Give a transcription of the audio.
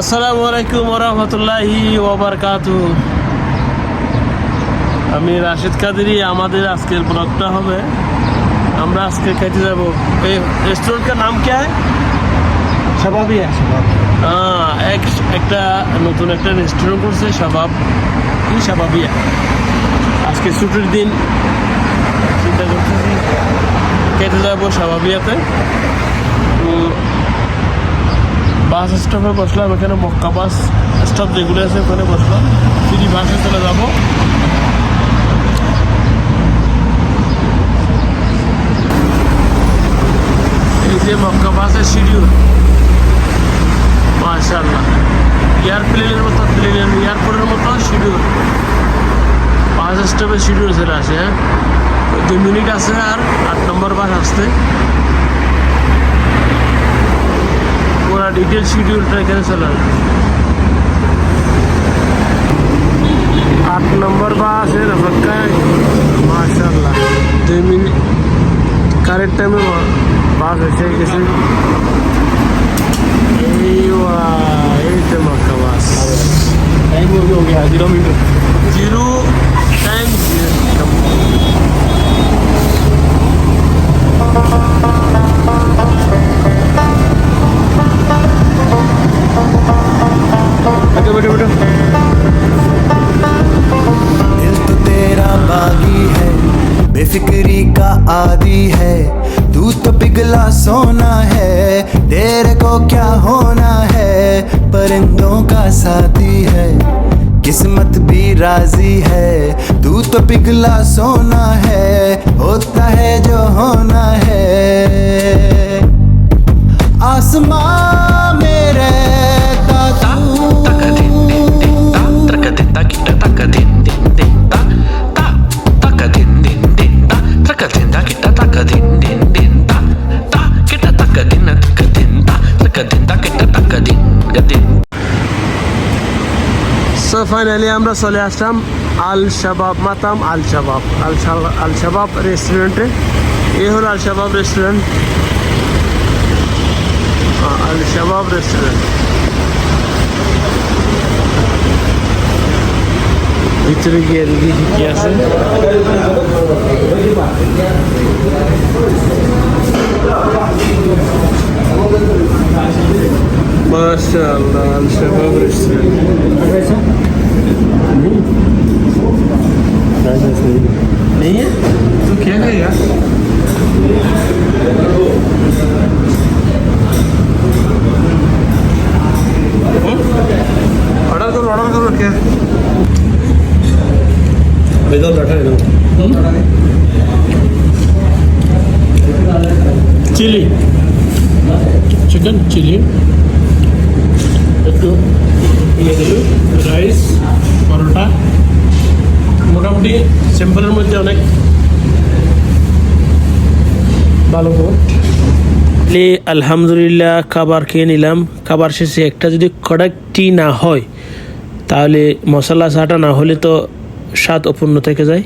আসসালামু আলাইকুম ওরহমতুল্লাহি আমি রাশেদ কাদেরি আমাদের আজকের ব্লগটা হবে। আমরা আজকে খেতে যাব। এই রেস্টুরেন্টের নাম কি হ্যাঁ স্বভাবই এক একটা নতুন একটা রেস্টুরেন্ট করছে স্বভাব কি স্বভাবই আজকে ছুটির দিন। চিন্তা করতেছি খেতে যাব স্বভাবিয়াতে বাস স্টপে বসলাম, এখানে মক্কা বাস স্টপ যেগুলো আছে ওখানে বসলাম। ফ্রি বাসে চলে যাব। এই যে মক্কা বাসের শিডিউল মাশাল্লাহ এয়ারপ্লেনের মতো প্লেনের, এয়ারপোর্টের মতো শিডিউল পাঁচ স্টপের শিডিউল চলে আসে হ্যাঁ। দুই মিনিট আছে আর আট নম্বর বাস আসতে। ডিটেল শিডিউলটা এখানে চলে আসবে আট নম্বর বাস এর অপেক্ষায় মার্শাল্লাহ দুই মিনিট কারেক্ট টাইমে বাস এসে গেছে এই এই তো মাক্কা বাস টাইম हो गया ज़ीरो मिनट बेफिक्री का आदि है। तू तो पिघला सोना है। तेरे को क्या होना है? परिंदों का साथी है। किस्मत भी राज़ी है। तू तो पिघला सोना है। होता है जो होना है। সো ফাইনালি আমরা চলে আসলাম আল শাবাব মাতাম আল শাবাব আল শাবাব আল শাবাব রেস্টুরেন্টে এ হলো আল শাবাব রেস্টুরেন্ট আল শাবাব রেস্টুরেন্ট ভিতরে গিয়ে দেখি কি আছে Maşallah, işte böyle işte. Niye? Türkiye'de ya. Order करो ऑर्डर करो क्या बेदर बैठा है चिली चिकन चिली রাইস পরোটা। মোটামুটি সিম্পলের মধ্যে অনেক ভালো আলহামদুলিল্লাহ, খাবার খেয়ে নিলাম। খাবার শেষে একটা যদি কড়াকটি না হয়, তাহলে মশলা চাটা না হলে তো স্বাদ অপূর্ণ থেকে যায়।